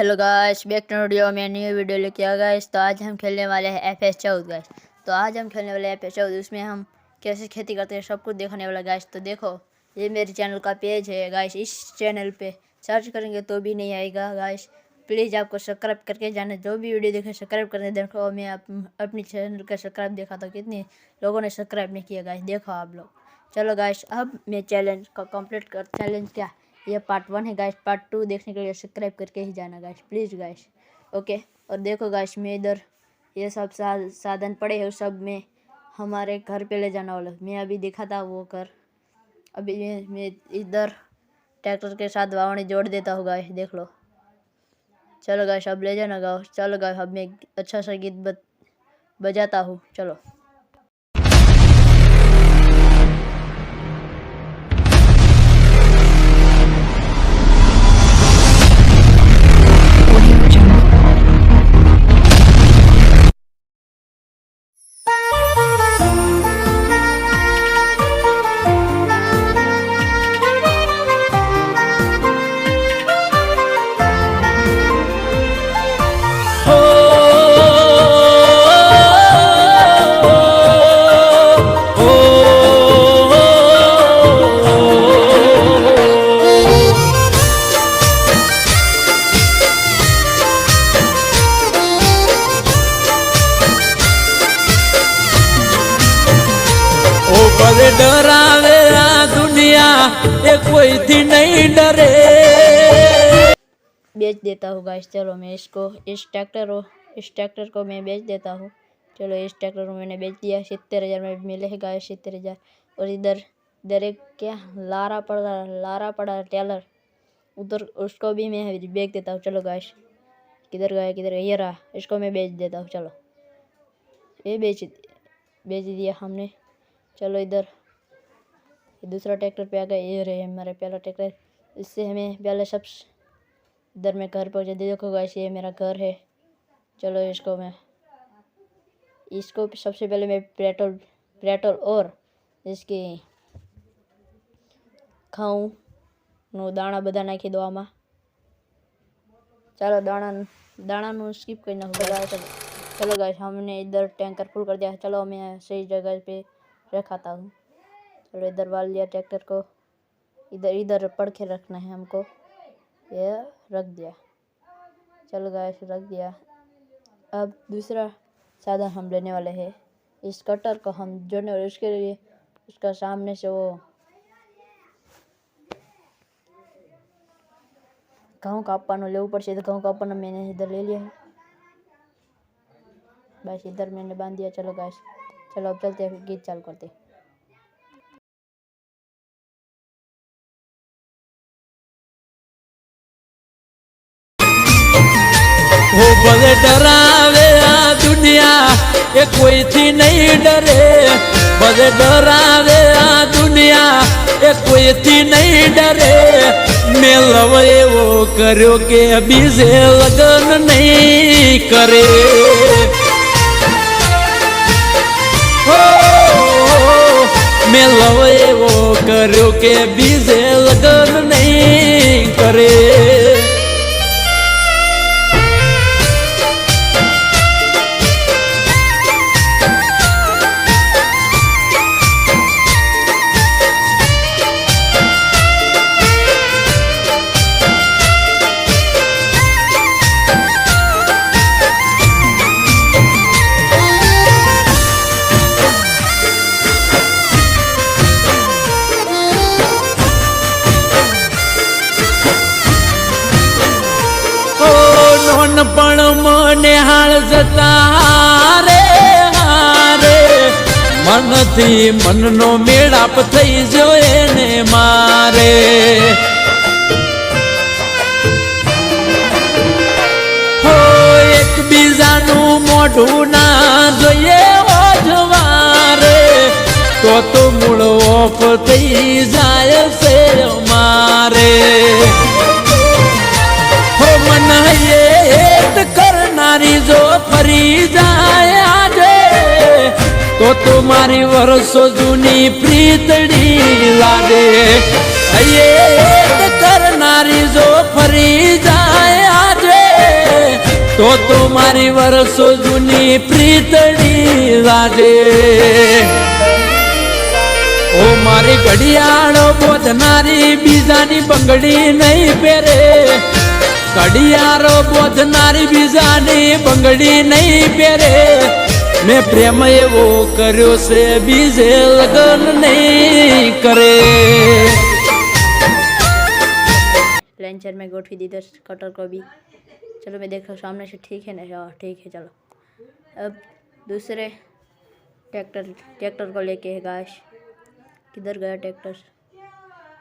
Hello guys back to video में new video लेके आ गाइस तो आज हम खेलने वाले हैं एफ़ एस चौदह गाइस तो आज हम खेलने वाले हैं एफ़ एस चौदह उसमें हम कैसे खेती करते हैं सब कुछ देखने वाला गाइस तो देखो ये मेरे चैनल का पेज है गाइस इस चैनल पे सर्च करेंगे तो भी नहीं आएगा गाइस प्लीज़ आपको सब्सक्राइब करके जाना जो भी वीडियो देखें सब्सक्राइब करके देखो. मैं अप, अपनी चैनल का सब्सक्राइब देखा था कितने लोगों ने सब्सक्राइब नहीं किया गाइस देखो आप लोग. चलो गाइस अब मैं चैलेंज का कंप्लीट कर चैलेंज क्या? ये पार्ट वन है गाइस पार्ट टू देखने के लिए सब्सक्राइब करके ही जाना गाइस प्लीज़ गाइस ओके और देखो गाइस मैं इधर ये सब सा, साधन पड़े हैं सब में हमारे घर पे ले जाना वाला। मैं अभी देखा था वो घर। अभी मैं मैं इधर ट्रैक्टर के साथ वावणी जोड़ देता हूँ गाइस देख लो। चलो गाइस अब ले जाना गाओ चलो गाइस अब मैं अच्छा सा गीत बजाता हूँ। चलो। ઓ પર ડરાવે આ દુનિયા એ કોઈથી નહીં ડરે बेच देता हूँ गाइस चलो मैं इसको इस ट्रैक्टर को इस ट्रैक्टर को मैं बेच देता हूँ चलो इस ट्रैक्टर को मैंने बेच दिया सत्तर हज़ार में मिले है गाइस सत्तर हज़ार और इधर इधर एक क्या लारा पड़ा लारा पड़ा टेलर उधर उसको भी मैं बेच देता हूँ चलो गाइस किधर गया किधर गया ये रहा इसको मैं बेच देता हूँ चलो ये बेच बेच दिया हमने चलो इधर ये दूसरा ट्रैक्टर पे आ गया ये रहे हमारे पहला ट्रैक्टर इससे हमें पहले सब इधर मैं घर पहुंचा देखो गाइस ये मेरा घर है चलो इसको मैं इसको सबसे पहले मैं पेट्रोल पेट्रोल और इसकी ખાઉં નો દાણા બધા નાખી દો આમાં चलो दाना दाना नो स्किप करना होगा चलो चलो गाइस हमने इधर टैंकर फुल कर दिया चलो मैं सही जगह पे रखाता हूँ और इधर वाल लिया ट्रैक्टर को इधर इधर पढ़ के रखना है हमको। ये रख दिया। चल गए रख दिया। अब दूसरा साधन हम लेने वाले हैं। इस कटर को हम जोड़ने वाले, उसके लिए उसका सामने से वो गाँव का अपन ले, ऊपर से गाँव का अपन मैंने इधर ले लिया है। बस इधर मैंने बाँध दिया। चलो गैस चलो अब चलते हैं गीत चालू करते हैं હો ભલે ડરાવે આ દુનિયા એ કોઈથી નહીં ડરે ભલે ડરાવે આ દુનિયા એ કોઈથી નહીં ડરે મેં લવ એવો કર્યો કે બીજે લગન નહીં કરે મેં લવ એવો કર્યો કે બીજે જતા રે હારે મનથી મનનો મેળાપ થઈ જોયે ને મારે. હો, એકબીજાનું મોઢું ના જોઈએ હો જવારે તો તો મૂળ ઓફ થઈ જાય છે મારે. જો ફરી જાય આજે, તો તો મારી વર્ષો જૂની પ્રીતડી લાગે. કરનારી જો ફરી જાય આજે, તો તો મારી વર્ષો જૂની પ્રીતડી લાગે. ઓ મારી ઘડિયાળો બોધનારી બીજાની બંગડી નહીં પહેરે. ઘડિયાળો બોધનારી બીજાની બંગડી નહીં પહેરે મેં પ્રેમ એવો કર્યો છે બીજે લગ્ન નહીં કરે लंचर में गोठवी दी दस कटर को भी चलो मैं देखो सामने से ठीक है ना हाँ ठीक है चलो अब दूसरे ट्रैक्टर ट्रैक्टर को लेके है गाइस किधर गया ट्रैक्टर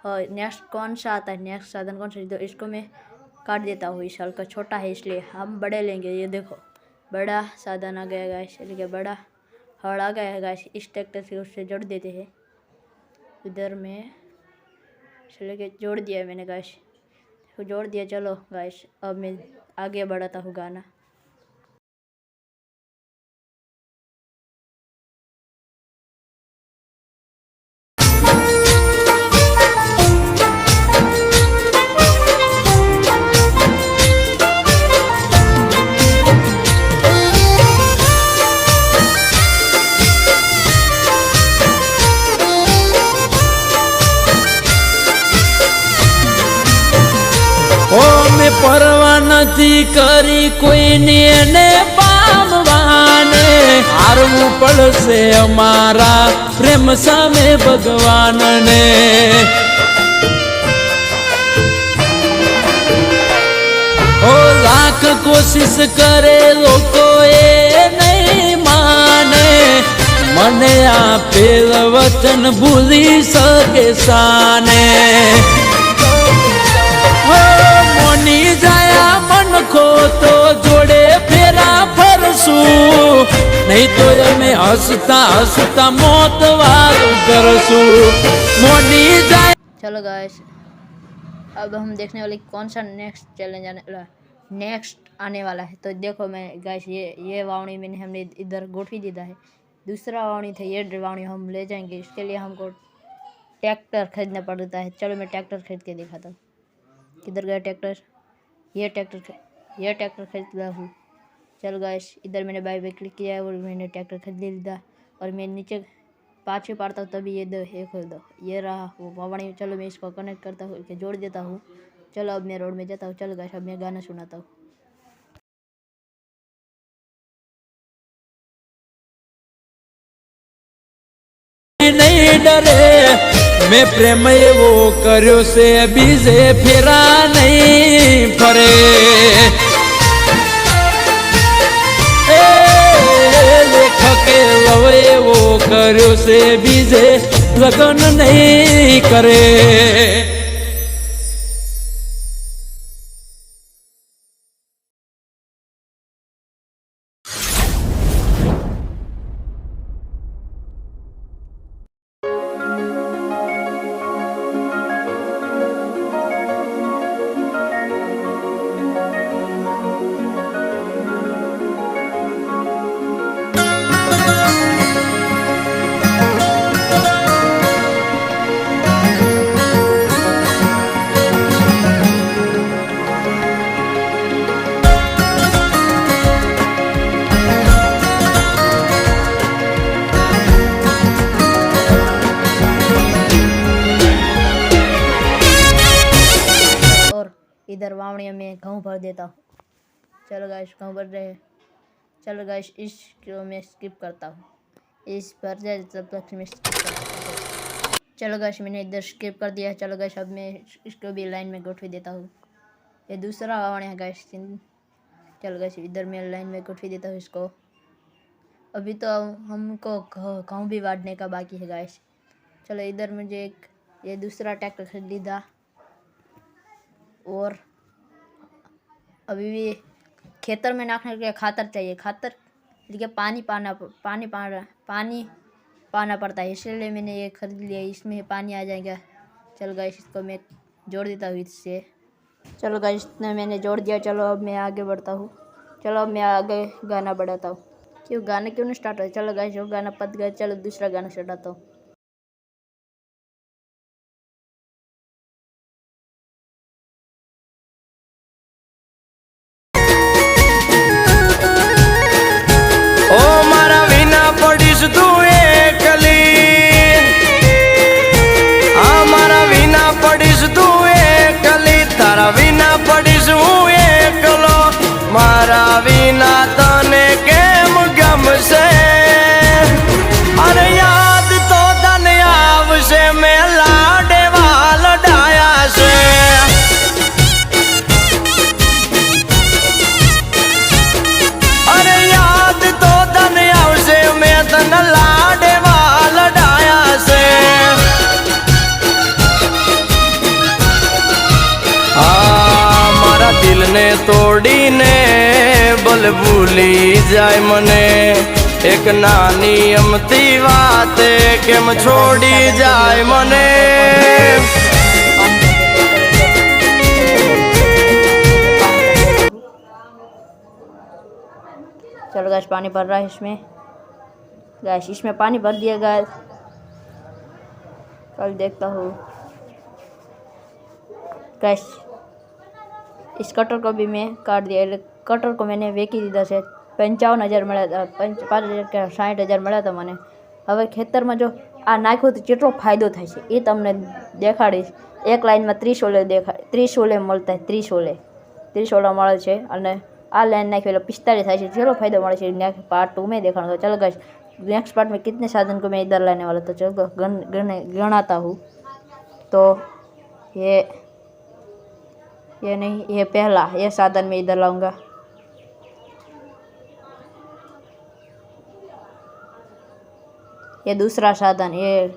और नेक्स्ट कौन सा आता है नेक्स्ट साधन कौन सा तो इसको मैं काट देता हूँ इस साल का। छोटा है इसलिए हम बड़े लेंगे, ये देखो। बड़ा साधन आ गया गाइस है बड़ा हड़ आ गया गाइस इस ट्रैक्टर से उससे जोड़ देते हैं। इधर में चले के जोड़ दिया मैंने गाइस को जोड़ दिया, चलो गाइस अब मैं आगे बढ़ाता हूँ गाना। ઓ મેં પરવા નથી કરી કોઈને એને પામવાને. હારવું પડશે અમારા પ્રેમ સામે ભગવાનને. ઓ લાખ કોશિશ કરે લોકો એ નહીં માને. મને આપેલ વચન ભૂલી શકે સાને. તો જોડે ફેરા ફરશું નહીં તો અમે હસતા હસતા મોત વારું કરશું મોની જાય चलो गाइस अब हम देखने वाले कौन सा नेक्स्ट चैलेंज आने नेक्स्ट आने वाला है तो देखो मैं गाइस ये ये वावणी मैंने हमने इधर गोठवी दीदा है दूसरा वावणी था ये वावणी हम ले जाएंगे इसके लिए हमको ट्रैक्टर खरीदना पड़ता है चलो मैं ट्रैक्टर खरीद के दिखाता हूँ किधर गया ट्रैक्टर ये ट्रैक्टर ख- ये ट्रैक्टर खरीदा हूँ चलो गाइस इधर मैंने बाई बाई क्लिक किया है और मैंने ट्रैक्टर खरीद लिया और मैं नीचे पाँच में पाड़ता हूँ तभी ये दो ये खोल दो ये रहा वो वावणी चलो मैं इसको कनेक्ट करता हूँ इसे जोड़ देता हूँ चलो अब मैं रोड में जाता हूँ चलो गाइस अब मैं गाना सुनाता हूँ નહીં ડરે મેં પ્રેમ એવો કર્યો છે બીજે ફેરા નહીં ફરે કર્યો છે બીજે લગ્ન નહીં કરે. इधर वावड़िया में गेहूँ भर देता हूँ। चलो गाइस गेहूँ भर रहे चलो गाइस इसको मैं स्किप करता हूँ। इस भर जाए, तब तक मैं skip करता हूँ। चलो गाइस मैंने इधर स्किप कर दिया। चलो गाइस अब मैं इसको भी लाइन में गोठवी देता हूँ। ये दूसरा वावड़िया गाइस चलो गाइस इधर मैं लाइन में गोठवी देता हूँ इसको। अभी तो हमको गेहूँ भी वाटने का बाकी है गाइस चलो इधर मुझे एक, ये दूसरा ट्रैक्टर खरीद लिया और अभी भी खेतर में नाखने के खातर चाहिए, खातर लेकिन पानी पाना पानी पाना पानी पाना पड़ता है, इसलिए मैंने ये खरीद लिया, इसमें पानी आ जाएगा। चलो गाइस इसको मैं जोड़ देता हूँ इससे। चलो गाइस इतना मैंने जोड़ दिया, चलो अब मैं आगे बढ़ता हूँ। चलो अब मैं आगे गाना बढ़ाता हूँ। क्यों, गाना क्यों नहीं स्टार्ट हो चलो गाइस वो गाना पत गया, चलो दूसरा गाना चढ़ाता हूँ। ભૂલી જાય મને એક નાની અમતી વાતે કેમ છોડી જાય મને चलो गैस पानी भर रहा है इसमें गैस इसमें पानी भर दिया गैस कल देखता हूँ गैस इस कटर को भी मैं काट दिया એટલે કટર को मैंने વેચી દીધા છે પંચાવન હજાર મળ્યા હતા પંચ પાંચ હજાર કે સાઠ હજાર મળ્યા હતા મને હવે ખેતરમાં જો આ નાખ્યું તો કેટલો ફાયદો થાય છે એ તમને દેખાડીશ એક લાઈનમાં ત્રીસ ઓલે દેખા ત્રીસ ઓલે મળતા ત્રીસ ઓલે ત્રીસ ઓલા મળે છે અને આ लाइन नाखी એટલે पिस्तालीस થાય છે चलो फायदा મળે છે नेक्स्ट पार्ट टू में दिखाऊंगा चलो गाइस नेक्स्ट पार्ट में कितने साधन को मैं इधर लाने वाला तो चलो गण गण गणाता हूँ तो ये ये नहीं ये पहला ये साधन मैं इधर लाऊंगा ये दूसरा साधन, ये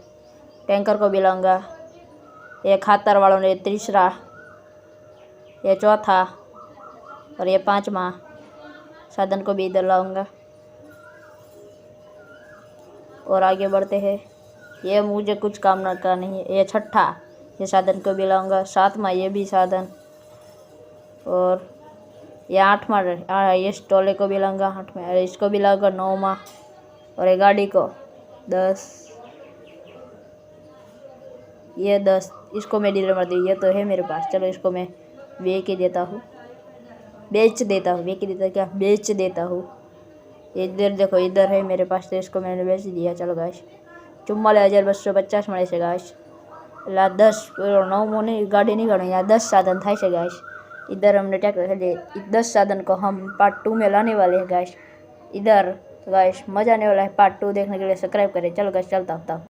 टैंकर को भी लाऊँगा। ये खातर वालों ने तीसरा, ये चौथा और ये पांचवा साधन को भी इधर लाऊँगा। और आगे बढ़ते हैं। ये मुझे कुछ काम न का नहीं है। ये छठा, ये साधन को भी लाऊँगा। सातवां ये भी साधन। और ये आठवां ये स्टोले को भी लाऊँगा। आठवां, इसको भी लाऊँगा नौवा। और ये गाड़ी को दस ये दस इसको मैं डीलर मार दी ये तो है मेरे पास चलो इसको मैं बेच के देता हूँ बेच देता हूँ बेच देता क्या बेच देता हूँ इधर देखो इधर है मेरे पास तो इसको मैंने बेच दिया चलो गाइस ચુમ્માલીસ હજાર બસો પચાસ મળે છે ગાઈશ એટલે આ દસ પેલો નવમો નહીં ગાડી નહીં ગણો यहाँ दस साधन થાય છે गाइस इधर हमने ट्रैक्टर है दस साधन को हम पार्ट टू में लाने वाले हैं गाइस इधर गाइस मज़ा आने वाला है पार्ट टू देखने के लिए। सब्सक्राइब करें। चलो गाइस चलता हूँ।